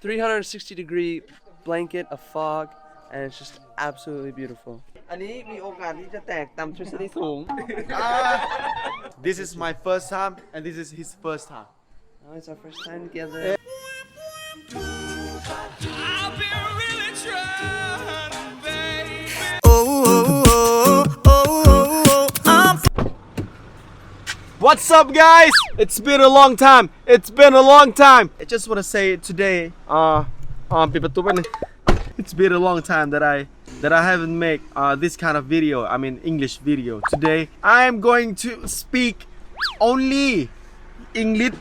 360 degree blanket of fog, and it's just absolutely beautiful. อันนี้มีโอกาสที่จะแตกตามทฤษฎีสูง This is my first time, and this is his first time. Oh, it's our first time together. What's up, guys? It's been a long time. It's been a long time. I just want to say today, uh, um, people, it's been a long time that I that I haven't made uh, this kind of video. I mean, English video. Today, I am going to speak only English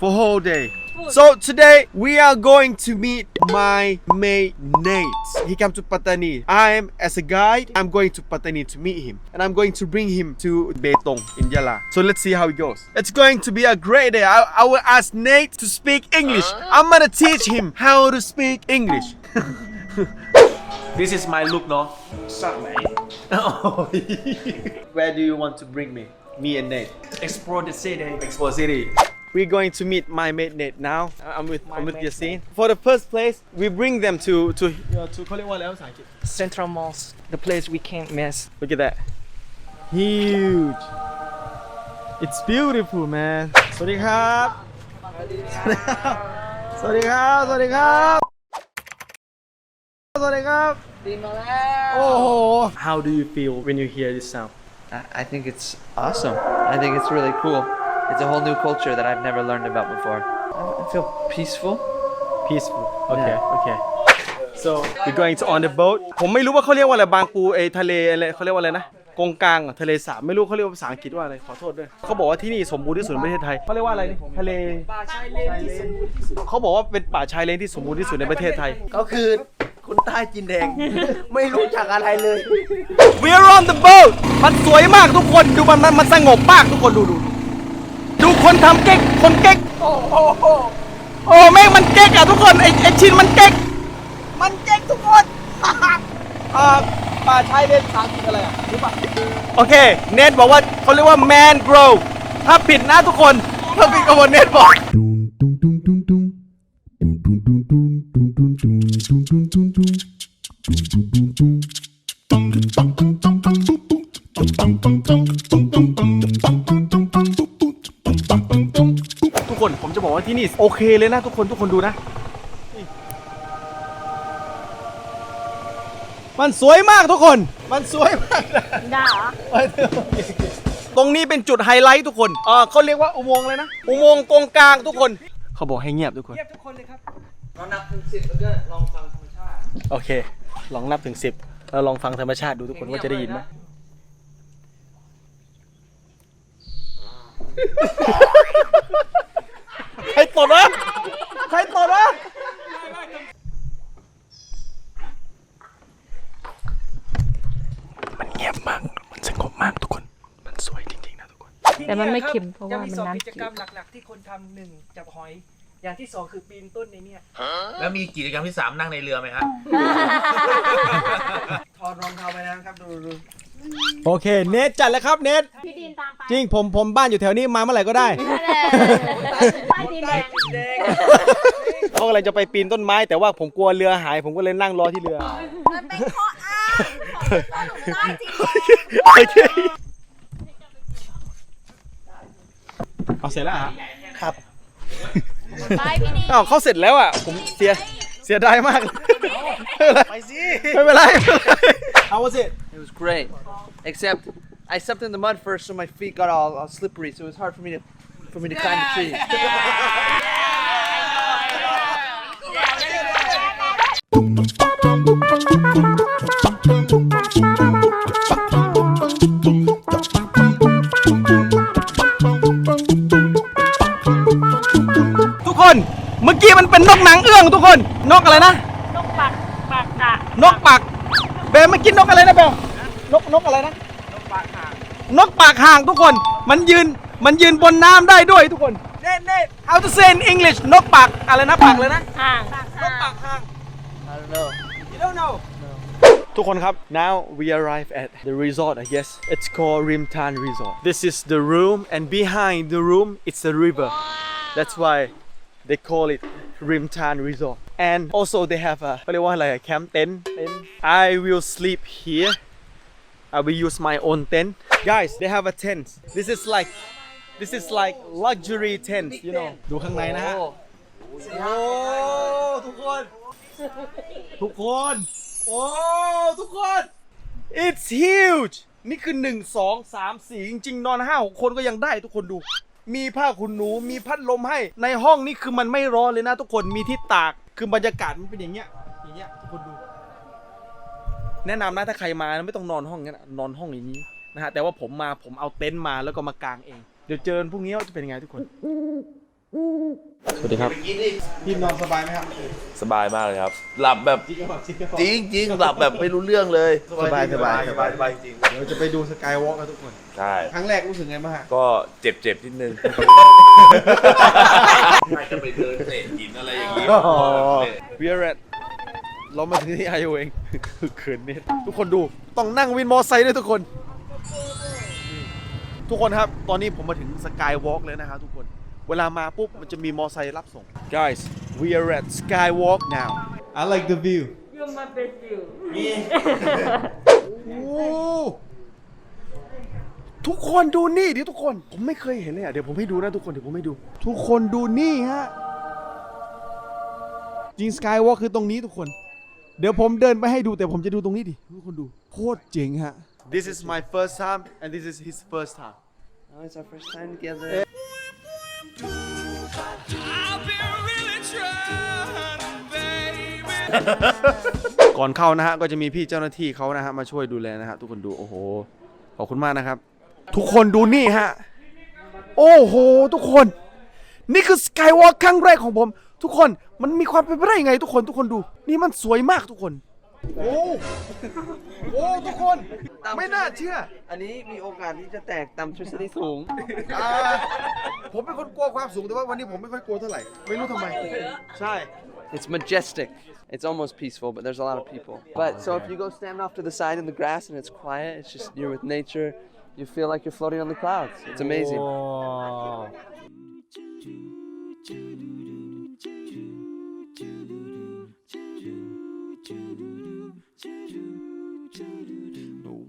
for whole day. So today we are going to meet my mate Nate. He came to Patani. I am as a guide. I'm going to Patani to meet him, and I'm going to bring him to Betong in Yala. So let's see how it goes. It's going to be a great day. I, I will ask Nate to speak English. Uh-huh. I'm gonna teach him how to speak English. this is my look, no? Suck, mate. Where do you want to bring me? Me and Nate. Explore the city. Expo City. We're going to meet my mate Nate now. I'm with My I'm with mate Yasin. For the first place, we bring them to to to call it what else? Central Mall, the place we can't miss. Look at that. Huge. It's beautiful, man. สวัสดีครับ สวัสดีครับ สวัสดีครับ สวัสดีครับ Oh. How do you feel when you hear this sound? I think it's awesome. I think it's really cool. It's a whole new culture that I've never learned about before. I, I feel peaceful. Peaceful. Okay, Yeah. okay. So we're going to on the boat. ผมไม่รู้ว่าเขาเรียกว่าอะไรบางปูไอทะเลอะไรเขาเรียกว่าอะไรนะกงกลางเหรอทะเลสาบไม่รู้เขาเรียกว่าภาษาอังกฤษว่าอะไรขอโทษด้วยเขาบอกว่าที่นี่สมบูรณ์ที่สุดในประเทศไทยเขาเรียกว่าอะไรนี่ทะเลป่าชายเลนที่สมบูรณ์ที่สุดเขาบอกว่าเป็นป่าชายเลนที่สมบูรณ์ที่สุดในประเทศไทย ก็คือคนใต้จินแดง ไม่รู้จักอะไรเลย We're on the boat มันสวยมากทุกคนดูมันมันมันสงบมากทุกคนดูดูดู คนทำเก๊กคนเก๊กโอ้โหโอ้แม่งมันเก๊กอะทุกคนไอไอชินมันเก๊กมันเก๊กทุกคนอ่าป่าชายเลนภาษาอังกฤษอะไรอะรู้ป่ะโอเค เนทบอกว่าเขาเรียกว่า man grow ถ้าผิดนะทุกคนถ้าผิดก็วันเนทบอก บอกว่าที่นี่โอเคเลยนะทุกคนทุกคนดูนะนี่มันสวยมากทุกคน มันสวยมากนะได้เหรอตรงนี้เป็นจุดไฮไลท์ทุกคนเออเขาเรียกว่าอุโมงค์เลยนะ อุโมงค์กงกลางทุกคน เขาบอกให้เงียบทุกคนเรานับถึงสิบแล้วก็ลองฟังธรรมชาติ โอเค ลองนับถึงสิบแล้วลองฟังธรรมชาติดูทุกคนว่าจะได้ยินไหม ใครตดวะใครตดวะมันเงียบมาก มันสงบมากทุกคน มันสวยจริงๆนะทุกคน แต่มันไม่เค็มเพราะว่ามันจะมีสองน้ำกิจกรรมหลักๆ ที่คนทำหนึ่งจับหอย อย่างที่สองคือปีนต้นในเนี่ยแล้วมีกิจกรรมที่สามนั่งในเรือไหมฮะถอดรองเท้าไปนะครับดูดู โอเค เนทจัดแล้วครับเนทพี่ดินตามไปจริงผมผมบ้านอยู่แถวนี้มาเมื่อไหร่ก็ได้ใต้ดินแดงแดงเขากำลังจะไปปีนต้นไม้ แต่ว่าผมกลัวเรือหาย ผมก็เลยนั่งรอที่เรือ มันเป็นข้ออ้างของหนูใต้ดินแดงโอเคเอาเสร็จแล้วเหรอครับไปพี่ดินอ้าวเขาเสร็จแล้วอะ ผมเสียเสียดายมาก ไปสิ ไม่เป็นไรไม่เป็นไร How was it It was great. Except I stepped in the mud first, so my feet got all, all slippery, so it was hard for me to for me to climb the tree. Bang bang bang bang. ทุกคนเมื่อกี้มันเป็นนกหนังเอื้องทุกคน นกอะไรนะ นกปักปักอะ นกปากเบลเมื่อกี้นกอะไรนะเบลนกนกอะไรนะ นกปากห่าง นกปากห่างทุกคน มันยืน มันยืนบนน้ำได้ด้วยทุกคนเน่เน่ how to say in English นกปากอะไรนะปากเลยนะ ห่าง นกปากห่าง I don't know. You don't know ทุกคนครับ now we arrive at the resort I guess it's called Rimtan Resort this is the room and behind the room it's a river that's why they call it Rimchan Resort and also they have a เขาเรียกว่าอะไรอะ camp tent I will sleep here I will use my own tent guys they have a tent this is like this is like luxury tent you know ดูข้างในนะฮะ โอ้ทุกคน ทุกคน โอ้ทุกคน it's huge นี่คือ 1 2 3 4 จริงๆ นอน 5 6 คนก็ยังได้ทุกคนดู มีผ้าขนหนู มีพัดลมให้ ในห้องนี่คือมันไม่ร้อนเลยนะทุกคน มีที่ตาก คือบรรยากาศมันเป็นอย่างเงี้ย อย่างเงี้ยทุกคนดู แนะนำนะถ้าใครมานะไม่ต้องนอนห้องนี้นะนอนห้องอย่างนี้นะฮะแต่ว่าผมมาผมเอาเต็นท์มาแล้วก็มากางเอง เดี๋ยวเจอกันพรุ่งนี้ว่าจะเป็นยังไงทุกคน สวัสดีครับพี่นอนสบายไหมครับสบายมากเลยครับ หลับแบบจริงหรือเปล่าจริงหรือเปล่าจริงจริงๆหลับแบบไม่รู้เรื่องเลยสบายสบายสบายสบายจริงเดี๋ยวจะไปดูสกายวอล์กกันทุกคน ใช่ครั้งแรกรู้สึกไงบ้างฮะก็เจ็บเจ็บๆนิดนึงไม่จะไปเดินเตะหินอะไรอย่างงี้เวียร์ เรตเรามาถึงที่ไอโอเองเขินเนี่ยทุกคนดูต้องนั่งวินมอไซค์ด้วยทุกคน ทุกคนครับ ตอนนี้ผมมาถึงสกายวอล์กเลยนะครับทุกคน เวลามาปุ๊บมันจะมีมอไซค์รับส่ง guys we are at skywalk now I like the view You're my best view โอ้ทุกคนดูนี่ดิทุกคน ผมไม่เคยเห็นเลยอะเดี๋ยวผมให้ดูนะทุกคนเดี๋ยวผมให้ดู ทุกคนดูนี่ฮะจริงสกายวอล์กคือตรงนี้ทุกคน เดี๋ยวผมเดินไปให้ดูแต่ผมจะดูตรงนี้ดิทุกคนดูโคตรเจ๋งฮะ This is my first time and this is his first time Oh, it's our first time together. ก่อนเข้านะฮะก็จะมีพี่เจ้าหน้าที่เขานะฮะมาช่วยดูแลนะฮะทุกคนดูโอ้โหขอบคุณมากนะครับ ทุกคนดูนี่ฮะโอ้โห ทุกคน นี่คือสกายวอล์กครั้งแรกของผม ทุกคน มันมีความเป็นไปได้ยังไงทุกคนทุกคนดู นี่มันสวยมากทุกคน โอ้โอ้ทุกคน ไม่น่าเชื่ออันนี้มีโอกาสที่จะแตกตามทฤษฎีสูง อ่าผมเป็นคนกลัวความสูงแต่ว่าวันนี้ผมไม่ค่อยกลัวเท่าไหร่ ไม่รู้ทำไม ใช่ It's majestic. It's almost peaceful, but there's a lot of people. But so if you go stand off to the side in the grass and it's quiet, it's just you're with nature. You feel like you're floating on the clouds. It's amazing.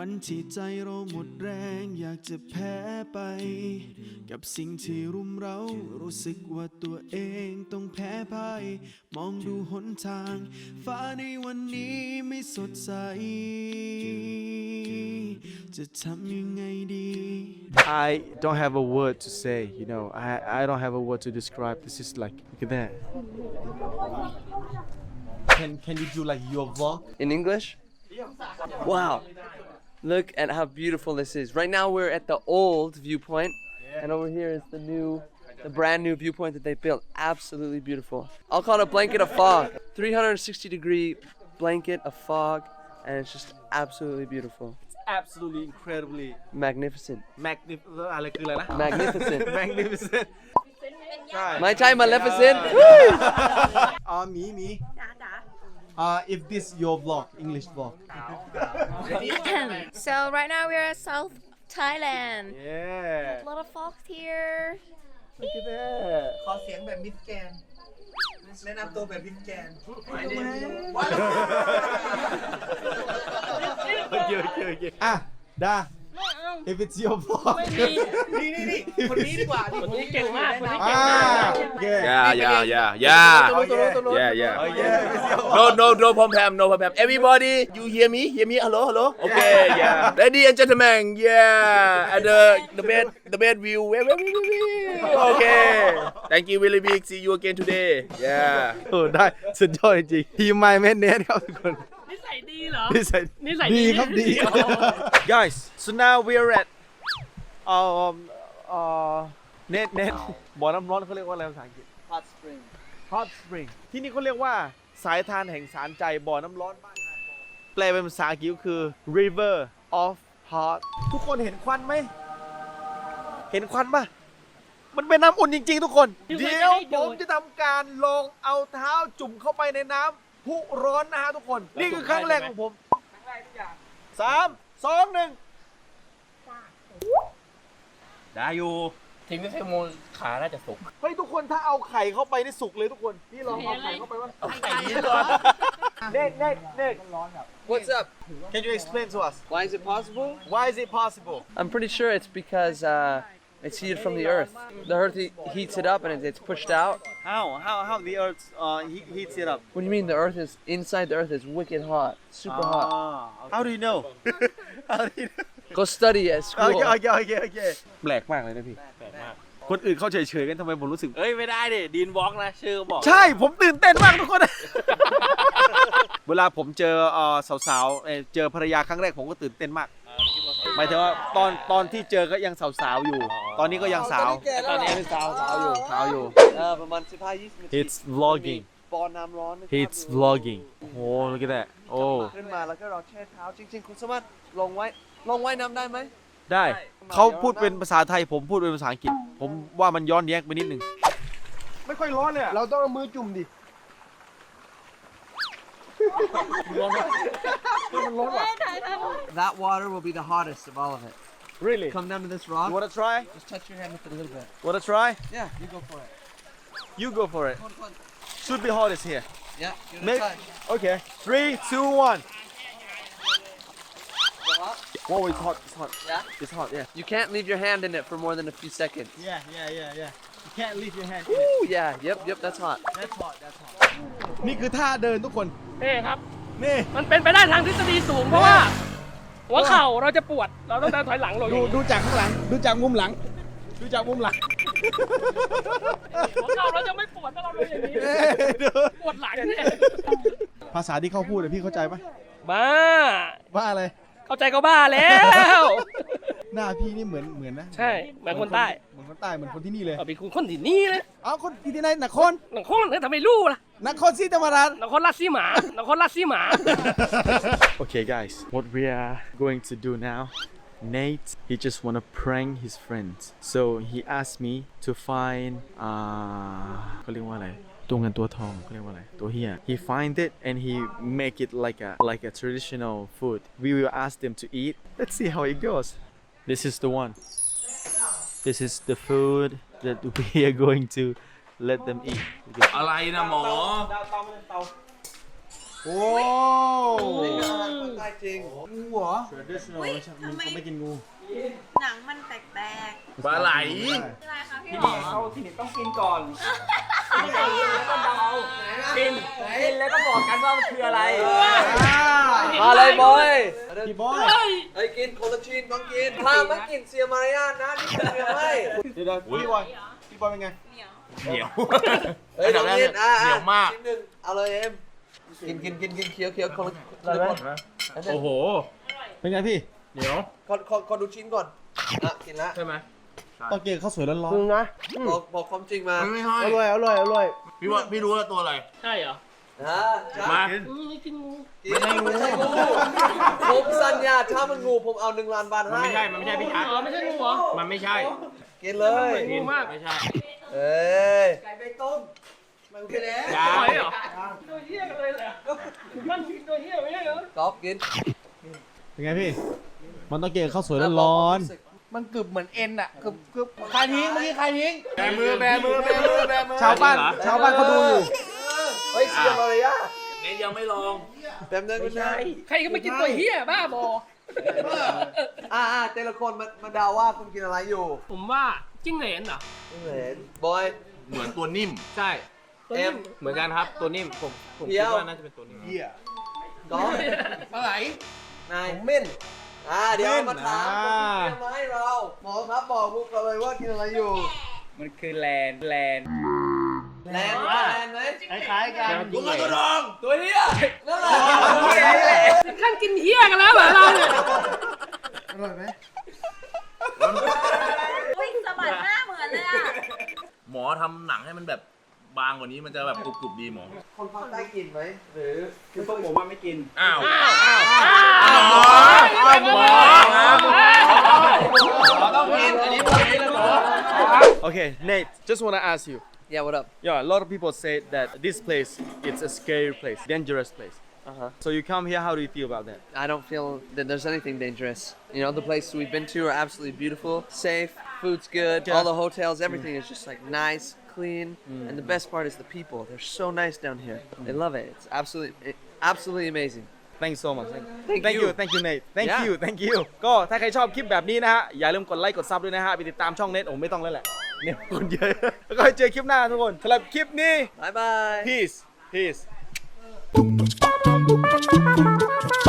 วันที่ใจเราหมดแรงอยากจะแพ้ไป กับสิ่งที่รุมเรารู้สึกว่าตัวเองต้องแพ้พ่ายมองดูหนทาง ฟ้าในวันนี้ไม่สดใส จะทำยังไงดี I don't have a word to say, you know. I I don't have a word to describe. This is like look at that. Can can you do like your vlog? In English? Wow. Look at how beautiful this is. Right now we're at the old viewpoint, and over here is the new, the brand new viewpoint that they built. Absolutely beautiful. I'll call it a blanket of fog. 360 degree blanket of fog, and it's just absolutely beautiful. Absolutely incredibly Magnificent. magnificent อะไรคืออะไรนะ Magnificent. magnificent ใช่ My time, Maleficent. อ่าหมีหมี จ๋าจ๋า uh if this your vlog English vlog So right now we're at South Thailand yeah A lot of fog here look at that ขอเสียงแบบมิสแกน แนะนำตัวแบบมิสแกน okay okay okay อ่ะดา if it's your vlog นี่นี่นี่คนนี้ดีกว่าคนนี้เก่งมากคนนี้ อ่าโอเค yeah yeah yeah yeah yeah yeah no no no pom pam no pom pam everybody you hear me hear me hello hello okay yeah ladies and gentlemen yeah and the the bed the bed view wait wait wait wait wait. okay thank you really big see you again today yeah เออได้สุดยอดจริงๆทีมไมเมนเนสครับทุกคน นิสัย ดีเหรอนิสัย นิสัยดีดีครับดี guys so now we are at um uh เน็ตเน็ตบ่อน้ำร้อนเขาเรียกว่าอะไรภาษาอังกฤษ Hot spring. hot spring ที่นี่เขาเรียกว่าสายทานแห่งสารใจบ่อน้ำร้อนบ้านนาคอแปลเป็นภาษาอังกฤษก็คือ river of heart ทุกคนเห็นควันไหม เห็นควันปะมันเป็นน้ำอุ่นจริงๆ ทุกคน เดี๋ยวผมจะทำการลองเอาเท้าจุ่มเข้าไปในน้ำ พุร้อนนะฮะทุกคน นี่คือครั้งแรกของผมสามสองหนึ่งได้อยู่ทิ้งไม่ใช่โมงขาน่าจะสุกเฮ้ยทุกคนถ้าเอาไข่เข้าไปนี่สุกเลยทุกคนนี่ลองเอาไข่เข้าไปว่าเอาไข่ยืนก่อนเน็กเน็กเน็ก What's up? Can you explain to us Why is it possible? why is it possible I'm pretty sure it's because uh, it's heated from the earth. The earth he- heats it up and it, it's pushed out. How how how the earth uh he heats it up What do you mean the earth is inside the earth is wicked hot, super hot? Ah, how do you know how do you know Go study at โอ school. เคโอเคโอเคโอเคแปลกมากเลยนะพี่ แปลกมาก คนอื่นเขาเฉยๆกันทำไมผมรู้สึก เอ้ย ไม่ได้ดิดีนวอล์กนะชื่อบอก ใช่ ผมตื่นเต้นมากทุกคน เวลาผมเจอเอ่อสาวๆเอ่อเจอภรรยาครั้งแรกผมก็ตื่นเต้นมาก หมายถึงว่าตอนตอนที่เจอก็ยังสาวๆอยู่ ตอนนี้ก็ยังสาว ตอนนี้เป็นสาวสาวอยู่สาวอยู่ เออประมาณ15 20นาที It's vlogging ปอนน้ำร้อนนะครับ It's vlogging โอ้โห look at that โอ้ขึ้นมาแล้วก็เราแช่เท้าจริง ๆ คุณสามารถลงไว้ลงไว้น้ำได้ไหมได้เขาพูดเป็นภาษาไทยผมพูดเป็นภาษาอังกฤษ ผมว่ามันย้อนแย้งไปนิดนึงไม่ค่อยร้อนเลยเราต้องเอามือจุ่มดิ That water will be the hottest of all of it. really Come down to this rock. you wanna try Just touch your hand with it a little bit. wanna try Yeah, you go for it. you go for it should be hottest here Yeah, give it Make- a touch. okay three two one hot? Whoa, it's hot, it's hot. Yeah? It's hot, yeah. You can't leave your hand in it for more than a few seconds. Yeah, yeah, yeah, yeah. You can't leave your hand Ooh, yeah, yep, yep, that's hot. That's hot, that's hot. นี่คือท่าเดินทุกคน นี่ครับ นี่ มันเป็นไปได้ทางทฤษฎีสูงเพราะว่า หัวเข่าเราจะปวด เราต้องเดินถอยหลังลงอดูย่างนี้ดูจากข้างหลัง ดูจากมุมหลัง ดูจากมุมหลังหัวเข่าเราจะไม่ปวดถ้าเราลงอย่างนี้ เอ้ยดูปวดหลังเนี่ยภาษาที่เขาพูดเนี่ยพี่เข้าใจปะบ้า ว่าอะไร เข้าใจก็บ้าแล้ว หน้าพี่นี่เหมือนเหมือนนะใช่เหมือนคนใต้ เหมือนคนใต้เหมือนคนที่นี่เลย เอาไปคุณคนที่นี่นะอ้าวคนที่ที่ไหนนครหนังคนเนี่ยทำไมรู้ล่ะ นครศรีธรรมราช หนังคนราชสีหมาหนังคนราชสีหมา Okay, guys, what we are going to do now, Nate, he just wanna prank his friends. So he asked me to find, uh, เขาเรียกว่าอะไร ตัวเงินตัวทองเขาเรียกว่าอะไร ตัวเฮีย He find it and he make it like a like a traditional food. We will ask them to eat. Let's see how it goes. This is the one. This is the food that we are going to let them eat. อะไรนะหมอโอ้จริงงูเหรออุ๊ยทำไมไม่กินงูหนังมันแปลกปลาไหล ๆอะไรคะพี่หมอเขาทีนี้ต้องกินก่อนอะไรอะกินกินแล้วก็บอกกันว่ามันคืออะไร มาเลยบอยพี่บอยไอ้ยกินคนละชิ้นต้องกินถ้าไม่กินเสียมารยาทนะนี่เสียไม่เดี๋ยวๆพี่บอยพี่บอยเป็นไง เหนียว เหนียวเฮ้ยลองกินอะเหนียวมาก ชิ้นหนึ่งเอาเลยเอ็มกินกินกินกินเคี้ยวเคี้ยวคนละคนละคนโอ้โห เป็นไงพี่เหนียว ขอขอขอดูชิ้นก่อนอะกินละใช่ไหมตอนเกงข้าวสวยร้อนมึงนะบอกบอกความจริงมาไม่ให้ๆอร่อย อร่อย อร่อย พี่ว่าพี่รู้ว่าตัวอะไร ใช่เหรออะจ้ะมา ไม่กินงูกินไม่ใช่งูผมสัญญาถ้ามันงูผมเอาหนึ่งล้านบาทมันให้ไม่ใช่ มันไม่ใช่พี่ชัดอ๋อไม่ใช่งูเหรอมันไม่ใช่กินเลยงูมาก ไม่ใช่ เอ้ย ไก่ใบต้มมันกินแล้วยาปล่อยเหรอ ตัวเหี้ยกันเลยเหรอถึงขั้นกินตัวเหี้ยไม่ใช่เหรอก๊อฟกินเป็นไงพี่ มันต้องเกงข้าวสวยร้อนมันกึบเหมือนเอ็นอะกึบกึบใครทิ้งเมื่อกี้ใครทิ้ง แบมือแบมือแบมือแบมือๆชาวบ้าน ชาวบ้านเขาดูอยู่ เฮ้ยเสียมารยาทเนี่ยยังไม่ลองแป๊บนึงไม่ใช่ ใครก็ไม่กินตัวเหี้ยบ้าบอ อ่าอ่าแต่ละคนมามาเดาว่าคุณกินอะไรอยู่ผมว่าจิ้งเหลนเหรอไม่เห็นบอย เหมือนตัวนิ่ม ใช่ตัวเอ็นิ่มมเหมือนกันครับตัวนิ่มผมผมเดี๋คิยดวว่าน่าจะเป็นตัวนิ่มก๊อฟปลาไหลนายเม่น อ่าเดี๋ยวมาถามอ่าคนที่เตรียมมาให้เรา หมอครับบอกพวกเราเลยว่ากินอะไรอยู่ มันคือแลนแลน แลนด์แลนด์ไหมคล้ายๆกันตัวเงินตัวทองตัวเฮียนั่นแหละถึงขั้นกินเหี้ยกันแล้วเหรอเราเนี่ยอุ้ยสะบัดหน้าเหมือนเลยอะหมอทำหนังให้มันแบบบางกว่านี้มันจะแบบกรุบๆดีหมอ คนภาคใต้กินไหมหรือคือพวกผมว่าไม่กิน อ้าวอ้าวหมอหมอครับหมอต้องกินอันนี้หมอกินแล้วหมอ Okay Nate just wanna ask you Yeah what up Yeah a lot of people say that this place it's a scary place dangerous place Uh-huh. So you come here how do you feel about that I don't feel that there's anything dangerous. You know, the places we've been to are absolutely beautiful, safe, Food's good. Yeah. All the hotels, everything is just like nice, clean, and the best part is the people. They're so nice down here. They love it. It's absolutely, it, absolutely amazing. thank you so much Thank thank you. you thank you Nate thank Yeah. you thank you ก็ถ้าใครชอบคลิปแบบนี้นะฮะ อย่าลืมกดไลค์กดซับด้วยนะฮะ ไปติดตามช่องเน็ตโอ้ไม่ต้องแล้วแหละ เนี่ยคนเยอะแล้วก็เจอคลิปหน้าทุกคนสำหรับคลิปนี้ Bye bye. peace peace Boom, boom, boom, boom, boom, boom, boom.